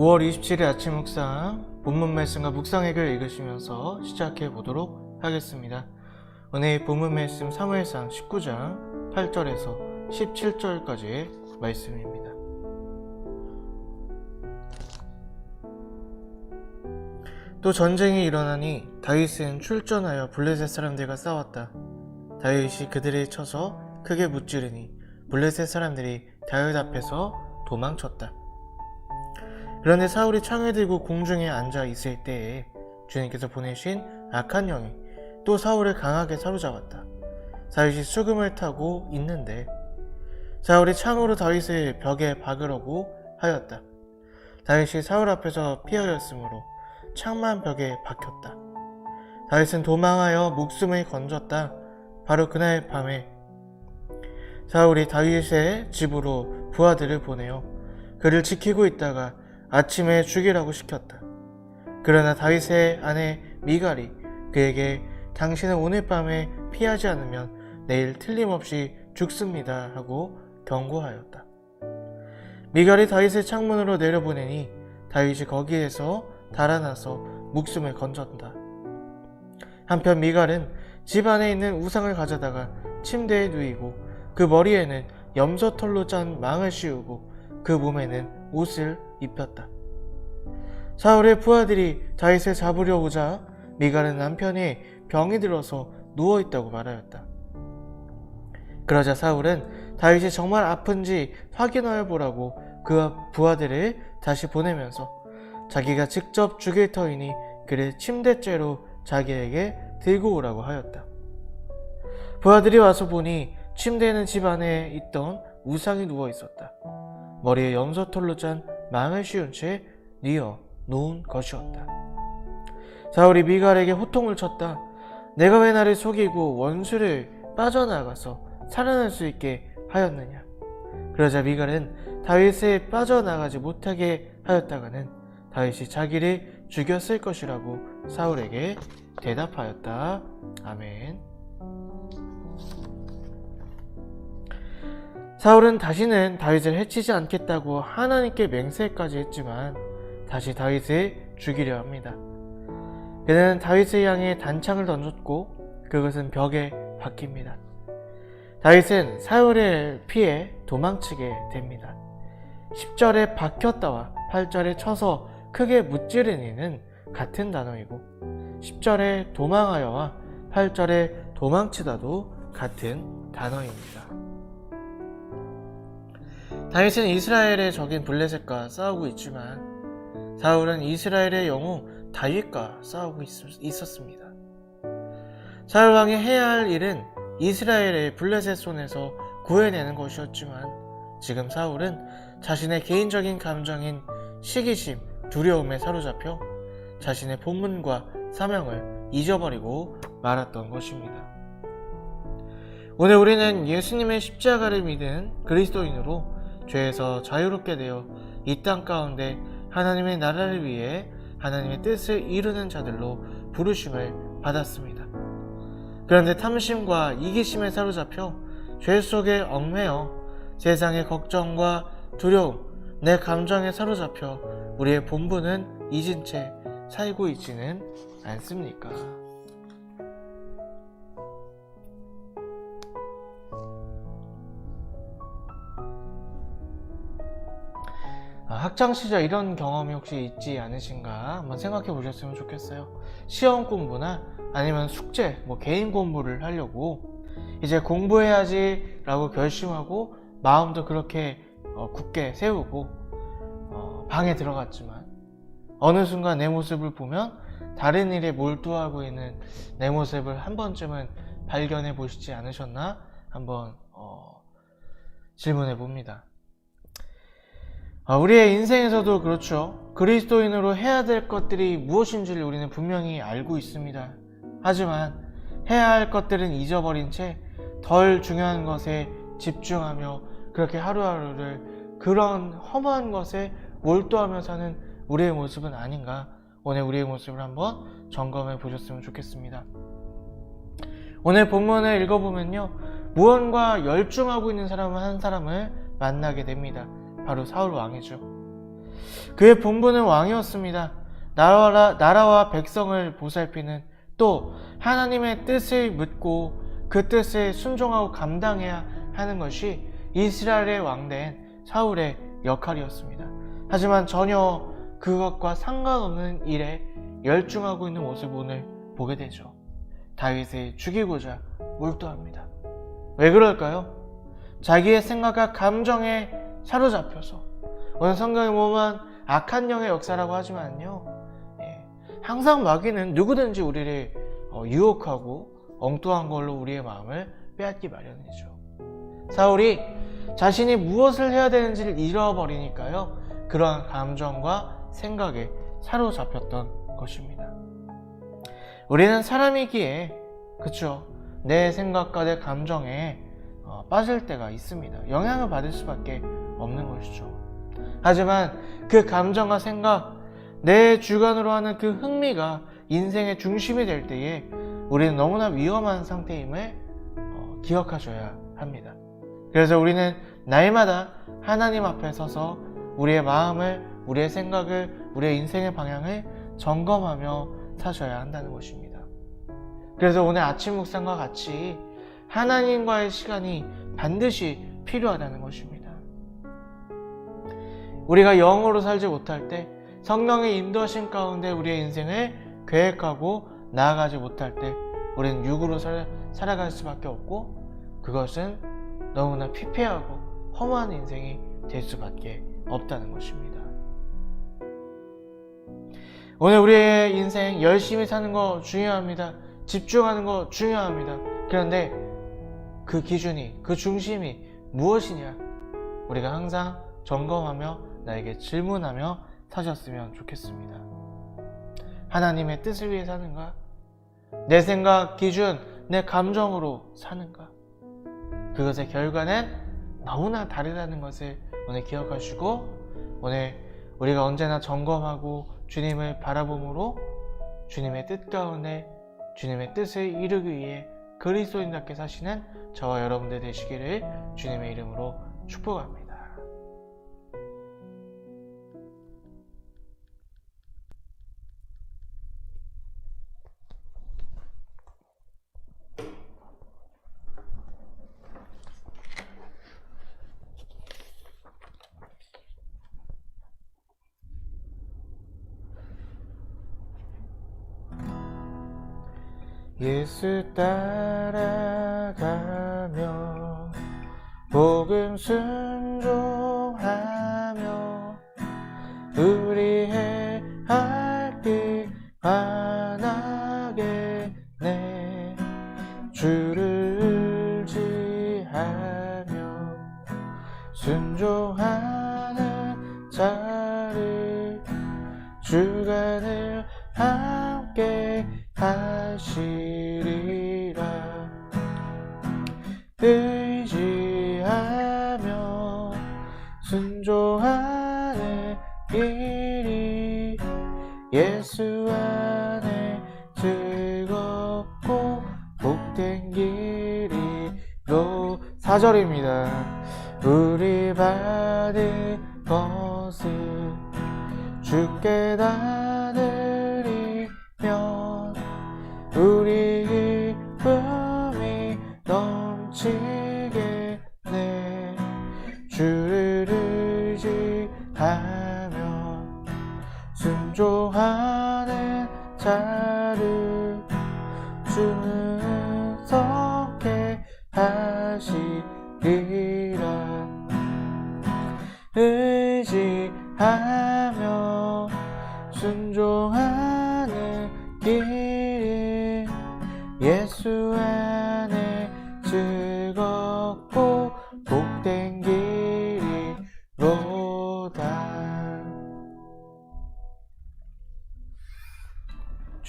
5월 27일 아침 묵상 본문 말씀과 묵상액을 읽으시면서 시작해 보도록 하겠습니다. 오늘 본문 말씀 사무엘상 19장 8절에서 17절까지의 말씀입니다. 또 전쟁이 일어나니 다윗은 출전하여 블레셋 사람들과 싸웠다. 다윗이 그들을 쳐서 크게 무찌르니 블레셋 사람들이 다윗 앞에서 도망쳤다. 그런데 사울이 창을 들고 공중에 앉아 있을 때에 주님께서 보내신 악한 영이 또 사울을 강하게 사로잡았다. 다윗이 수금을 타고 있는데 사울이 창으로 다윗을 벽에 박으려고 하였다. 다윗이 사울 앞에서 피하였으므로 창만 벽에 박혔다. 다윗은 도망하여 목숨을 건졌다. 바로 그날 밤에 사울이 다윗의 집으로 부하들을 보내어 그를 지키고 있다가 아침에 죽이라고 시켰다. 그러나 다윗의 아내 미갈이 그에게 당신은 오늘 밤에 피하지 않으면 내일 틀림없이 죽습니다 하고 경고하였다. 미갈이 다윗의 창문으로 내려보내니 다윗이 거기에서 달아나서 목숨을 건졌다. 한편 미갈은 집 안에 있는 우상을 가져다가 침대에 누이고 그 머리에는 염소털로 짠 망을 씌우고 그 몸에는 옷을 입혔다. 사울의 부하들이 다윗을 잡으려 오자 미갈은 남편이 병이 들어서 누워 있다고 말하였다. 그러자 사울은 다윗이 정말 아픈지 확인하여 보라고 그 부하들을 다시 보내면서 자기가 직접 죽일 터이니 그를 침대째로 자기에게 들고 오라고 하였다. 부하들이 와서 보니 침대에는 집 안에 있던 우상이 누워 있었다. 머리에 염소털로 짠 망을 씌운 채 뉘어 놓은 것이었다. 사울이 미갈에게 호통을 쳤다. 내가 왜 나를 속이고 원수를 빠져나가서 살아날 수 있게 하였느냐. 그러자 미갈은 다윗에 빠져나가지 못하게 하였다가는 다윗이 자기를 죽였을 것이라고 사울에게 대답하였다. 아멘. 사울은 다시는 다윗을 해치지 않겠다고 하나님께 맹세까지 했지만 다시 다윗을 죽이려 합니다. 그는 다윗을 향해 단창을 던졌고 그것은 벽에 박힙니다. 다윗은 사울을 피해 도망치게 됩니다. 10절에 박혔다와 8절에 쳐서 크게 무찌르니는 같은 단어이고 10절에 도망하여와 8절에 도망치다도 같은 단어입니다. 다윗은 이스라엘의 적인 블레셋과 싸우고 있지만 사울은 이스라엘의 영웅 다윗과 싸우고 있었습니다. 사울 왕이 해야 할 일은 이스라엘의 블레셋 손에서 구해내는 것이었지만 지금 사울은 자신의 개인적인 감정인 시기심, 두려움에 사로잡혀 자신의 본문과 사명을 잊어버리고 말았던 것입니다. 오늘 우리는 예수님의 십자가를 믿은 그리스도인으로 죄에서 자유롭게 되어 이 땅 가운데 하나님의 나라를 위해 하나님의 뜻을 이루는 자들로 부르심을 받았습니다. 그런데 탐심과 이기심에 사로잡혀 죄 속에 얽매여 세상의 걱정과 두려움, 내 감정에 사로잡혀 우리의 본분은 잊은 채 살고 있지는 않습니까? 학창 시절 이런 경험이 혹시 있지 않으신가 한번 생각해 보셨으면 좋겠어요. 시험 공부나 아니면 숙제, 뭐 개인 공부를 하려고 이제 공부해야지 라고 결심하고 마음도 그렇게 어, 굳게 세우고 어, 방에 들어갔지만 어느 순간 내 모습을 보면 다른 일에 몰두하고 있는 내 모습을 한 번쯤은 발견해 보시지 않으셨나 한번 어, 질문해 봅니다. 아, 우리의 인생에서도 그렇죠. 그리스도인으로 해야 될 것들이 무엇인지를 우리는 분명히 알고 있습니다. 하지만 해야 할 것들은 잊어버린 채 덜 중요한 것에 집중하며 그렇게 하루하루를 그런 험한 것에 몰두하며 사는 우리의 모습은 아닌가 오늘 우리의 모습을 한번 점검해 보셨으면 좋겠습니다. 오늘 본문을 읽어보면요. 무언가 열중하고 있는 사람은 한 사람을 만나게 됩니다. 바로 사울 왕이죠. 그의 본분은 왕이었습니다. 나라와, 나라와 백성을 보살피는 또 하나님의 뜻을 묻고 그 뜻에 순종하고 감당해야 하는 것이 이스라엘의 왕된 사울의 역할이었습니다. 하지만 전혀 그것과 상관없는 일에 열중하고 있는 모습을 오늘 보게 되죠. 다윗을 죽이고자 몰두합니다. 왜 그럴까요? 자기의 생각과 감정에 사로잡혀서 오늘 성경에 보면 악한 영의 역사라고 하지만요. 예, 항상 마귀는 누구든지 우리를 어, 유혹하고 엉뚱한 걸로 우리의 마음을 빼앗기 마련이죠. 사울이 자신이 무엇을 해야 되는지를 잃어버리니까요. 그러한 감정과 생각에 사로잡혔던 것입니다. 우리는 사람이기에 그쵸 내 생각과 내 감정에 어, 빠질 때가 있습니다. 영향을 받을 수밖에 없는 것이죠. 하지만 그 감정과 생각, 내 주관으로 하는 그 흥미가 인생의 중심이 될 때에 우리는 너무나 위험한 상태임을 어, 기억하셔야 합니다. 그래서 우리는 날마다 하나님 앞에 서서 우리의 마음을, 우리의 생각을, 우리의 인생의 방향을 점검하며 사셔야 한다는 것입니다. 그래서 오늘 아침 묵상과 같이 하나님과의 시간이 반드시 필요하다는 것입니다. 우리가 영으로 살지 못할 때 성령의 인도하심 가운데 우리의 인생을 계획하고 나아가지 못할 때 우리는 육으로 살, 살아갈 수밖에 없고 그것은 너무나 피폐하고 허무한 인생이 될 수밖에 없다는 것입니다. 오늘 우리의 인생 열심히 사는 거 중요합니다. 집중하는 거 중요합니다. 그런데 그 기준이, 그 중심이 무엇이냐? 우리가 항상 점검하며 나에게 질문하며 사셨으면 좋겠습니다. 하나님의 뜻을 위해 사는가? 내 생각, 기준, 내 감정으로 사는가? 그것의 결과는 너무나 다르다는 것을 오늘 기억하시고 오늘 우리가 언제나 점검하고 주님을 바라봄으로 주님의 뜻 가운데 주님의 뜻을 이루기 위해 그리스도인답게 사시는 저와 여러분들 되시기를 주님의 이름으로 축복합니다. 예수 따라가며 복음 순종하며 우리의 할빛 환하게 내 주를 4절입니다. 우리 받을 것을 주께 나누리면 우리 기쁨이 넘치겠네 주를 의지하며 순종하는 자를 주는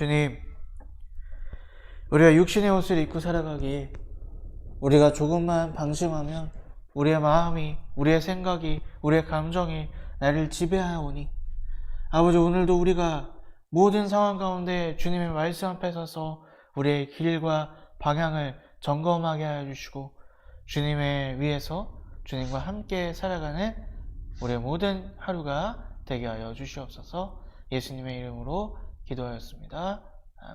주님 우리가 육신의 옷을 입고 살아가기에 우리가 조금만 방심하면 우리의 마음이, 우리의 생각이, 우리의 감정이 나를 지배하오니 아버지 오늘도 우리가 모든 상황 가운데 주님의 말씀 앞에 서서 우리의 길과 방향을 점검하게 하여 주시고 주님의 위에서 주님과 함께 살아가는 우리의 모든 하루가 되게 하여 주시옵소서. 예수님의 이름으로 기도하였습니다.